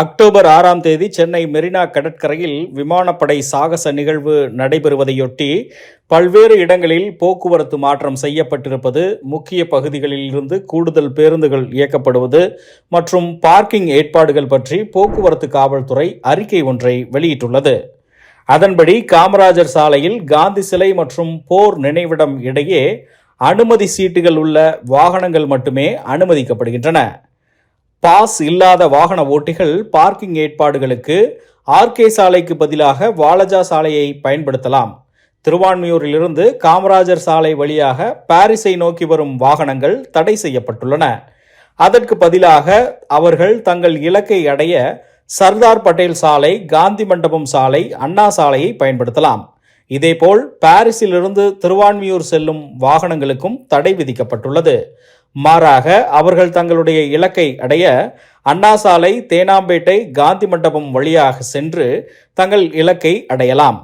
October ஆறாம் தேதி சென்னை மெரினா கடற்கரையில் விமானப்படை சாகச நிகழ்வு நடைபெறுவதையொட்டி பல்வேறு இடங்களில் போக்குவரத்து மாற்றம் செய்யப்பட்டிருப்பது முக்கிய பகுதிகளில் இருந்து கூடுதல் பேருந்துகள் இயக்கப்படுவது மற்றும் பார்க்கிங் ஏற்பாடுகள் பற்றி போக்குவரத்து காவல்துறை அறிக்கை ஒன்றை வெளியிட்டுள்ளது. அதன்படி காமராஜர் சாலையில் காந்தி சிலை மற்றும் போர் நினைவிடம் இடையே அனுமதி சீட்டுகள் உள்ள வாகனங்கள் மட்டுமே அனுமதிக்கப்படுகின்றன. பாஸ் இல்லாத வாகன ஓட்டிகள் பார்க்கிங் ஏற்பாடுகளுக்கு ஆர்கே சாலைக்கு பதிலாக வாலஜா சாலையை பயன்படுத்தலாம். திருவான்மியூரிலிருந்து காமராஜர் சாலை வழியாக பாரிஸை நோக்கி வரும் வாகனங்கள் தடை செய்யப்பட்டுள்ளன. அதற்கு பதிலாக அவர்கள் தங்கள் இலக்கை அடைய சர்தார் பட்டேல் சாலை காந்தி மண்டபம் சாலை அண்ணா சாலையை பயன்படுத்தலாம். இதேபோல் பாரிஸிலிருந்து திருவான்மியூர் செல்லும் வாகனங்களுக்கும் தடை விதிக்கப்பட்டுள்ளது. மாறாக அவர்கள் தங்களுடைய இலக்கை அடைய அண்ணா சாலை தேனாம்பேட்டை காந்தி மண்டபம் வழியாக சென்று தங்கள் இலக்கை அடையலாம்.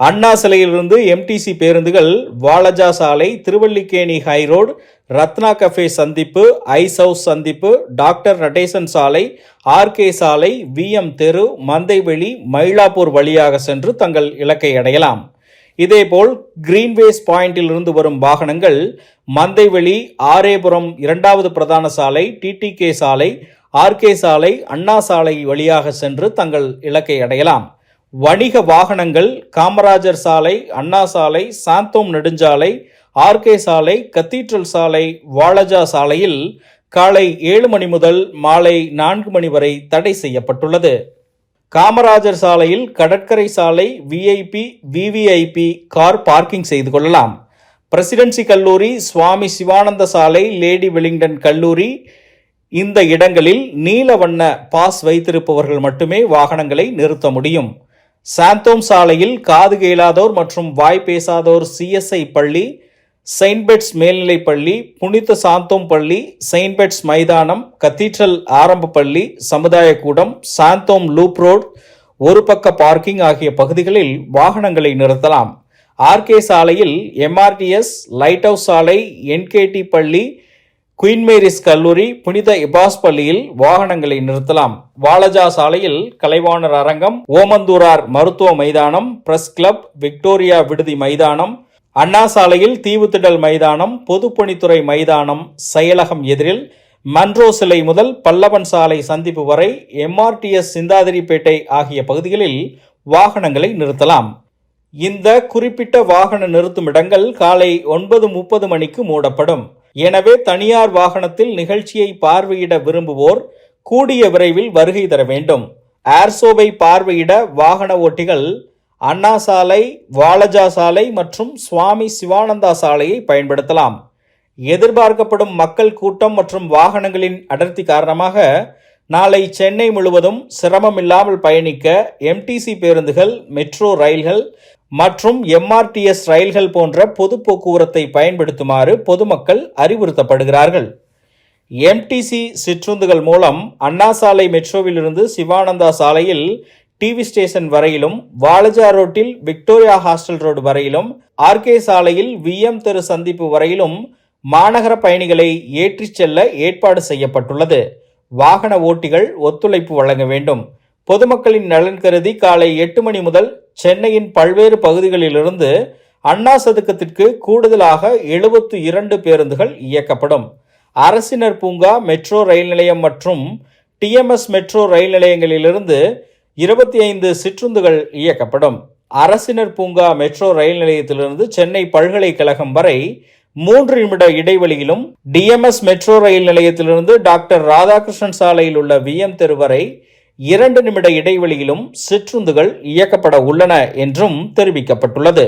அண்ணா சிலையிலிருந்து எம்டிசி பேருந்துகள் வாலஜா சாலை Thiruvallikeni high road Ratna cafe சந்திப்பு ஐஸ் ஹவுஸ் சந்திப்பு டாக்டர் நடேசன் சாலை ஆர்கே சாலை விஎம் தெரு மந்தைவெளி மயிலாப்பூர் வழியாக சென்று தங்கள் இலக்கை அடையலாம். இதேபோல் கிரீன்வேஸ் பாயிண்டில் இருந்து வரும் வாகனங்கள் மந்தைவெளி ஆரேபுரம் இரண்டாவது பிரதான சாலை டிடிகே சாலை ஆர்கே சாலை அண்ணா சாலை வழியாக சென்று தங்கள் இலக்கை அடையலாம். வணிக வாகனங்கள் காமராஜர் சாலை அண்ணா சாலை சாந்தோம் நெடுஞ்சாலை ஆர்கே சாலை கத்தீட்ரல் சாலை வாலஜா சாலையில் காலை ஏழு மணி முதல் மாலை நான்கு மணி வரை தடை செய்யப்பட்டுள்ளது. காமராஜர் சாலையில் கடற்கரை சாலை விஐபி விவிஐபி கார் பார்க்கிங் செய்து கொள்ளலாம். பிரசிடென்சி கல்லூரி சுவாமி சிவானந்த சாலை லேடி வெலிங்டன் கல்லூரி இந்த இடங்களில் நீல வண்ண பாஸ் வைத்திருப்பவர்கள் மட்டுமே வாகனங்களை நிறுத்த முடியும். சாந்தோம் சாலையில் காது கேளாதோர் மற்றும் வாய் பேசாதோர் சிஎஸ்ஐ பள்ளி செயின்ட் பெட்ஸ் மேல்நிலைப் பள்ளி புனித சாந்தோம் பள்ளி செயின்ட் பெட்ஸ் மைதானம் கத்தீட்ரல் ஆரம்ப பள்ளி சமுதாய கூடம் சாந்தோம் லூப் ரோட் ஒரு பக்க பார்க்கிங் ஆகிய பகுதிகளில் வாகனங்களை நிறுத்தலாம். ஆர்கே சாலையில் எம்ஆர்டிஎஸ் லைட் ஹவுஸ் சாலை என்கேடி பள்ளி குயின் மேரிஸ் கல்லூரி புனித இபாஸ் பள்ளியில் வாகனங்களை நிறுத்தலாம். வாலஜா சாலையில் கலைவாணர் அரங்கம் ஓமந்தூரார் மருத்துவ மைதானம் பிரஸ் கிளப் விக்டோரியா விடுதி மைதானம் அண்ணா சாலையில் தீவுத்திடல் மைதானம் பொதுப்பணித்துறை மைதானம் செயலகம் எதிரில் மன்றோ சிலை முதல் பல்லவன் சாலை சந்திப்பு வரை எம்ஆர்டிஎஸ் சிந்தாதிரிப்பேட்டை ஆகிய பகுதிகளில் வாகனங்களை நிறுத்தலாம். இந்த குறிப்பிட்ட வாகன நிறுத்தும் இடங்கள் காலை ஒன்பது முப்பது மணிக்கு மூடப்படும். எனவே தனியார் வாகனத்தில் நிகழ்ச்சியை பார்வையிட விரும்புவோர் கூடிய விரைவில் வருகை தர வேண்டும். ஏர்சோவை பார்வையிட வாகன ஓட்டிகள் அண்ணா சாலை வாலஜா சாலை மற்றும் சுவாமி சிவானந்தா சாலையை பயன்படுத்தலாம். எதிர்பார்க்கப்படும் மக்கள் கூட்டம் மற்றும் வாகனங்களின் அடர்த்தி காரணமாக நாளை சென்னை முழுவதும் சிரமமில்லாமல் பயணிக்க எம்டிசி பேருந்துகள் மெட்ரோ ரயில்கள் மற்றும் எம்ஆர்டிஎஸ் ரயில்கள் போன்ற பொது போக்குவரத்தை பயன்படுத்துமாறு பொதுமக்கள் அறிவுறுத்தப்படுகிறார்கள். எம்டிசி சிற்றுந்துகள் மூலம் அண்ணா சாலை மெட்ரோவிலிருந்து சிவானந்தா சாலையில் டிவி ஸ்டேஷன் வரையிலும் வாலஜா ரோட்டில் விக்டோரியா ஹாஸ்டல் ரோடு வரையிலும் ஆர்கே சாலையில் விஎம் தெரு சந்திப்பு வரையிலும் மாநகர பயணிகளை ஏற்றிச் செல்ல ஏற்பாடு செய்யப்பட்டுள்ளது. வாகன ஓட்டிகள் ஒத்துழைப்பு வழங்க வேண்டும். பொதுமக்களின் நலன் கருதி காலை எட்டு மணி முதல் சென்னையின் பல்வேறு பகுதிகளிலிருந்து அண்ணா சதுக்கத்திற்கு கூடுதலாக எழுபத்து இரண்டு பேருந்துகள் இயக்கப்படும். அரசினர் பூங்கா மெட்ரோ ரயில் நிலையம் மற்றும் டிஎம்எஸ் மெட்ரோ ரயில் நிலையங்களிலிருந்து இருபத்தி ஐந்து சிற்றுந்துகள் இயக்கப்படும். அரசினர் பூங்கா மெட்ரோ ரயில் நிலையத்திலிருந்து சென்னை பல்கலைக்கழகம் வரை மூன்று நிமிட இடைவெளியிலும் டிஎம்எஸ் மெட்ரோ ரயில் நிலையத்திலிருந்து டாக்டர் ராதாகிருஷ்ணன் சாலையில் உள்ள விஎம் தெரு வரை இரண்டு நிமிட இடைவெளியிலும் சிற்றுந்துகள் இயக்கப்பட உள்ளன என்றும் தெரிவிக்கப்பட்டுள்ளது.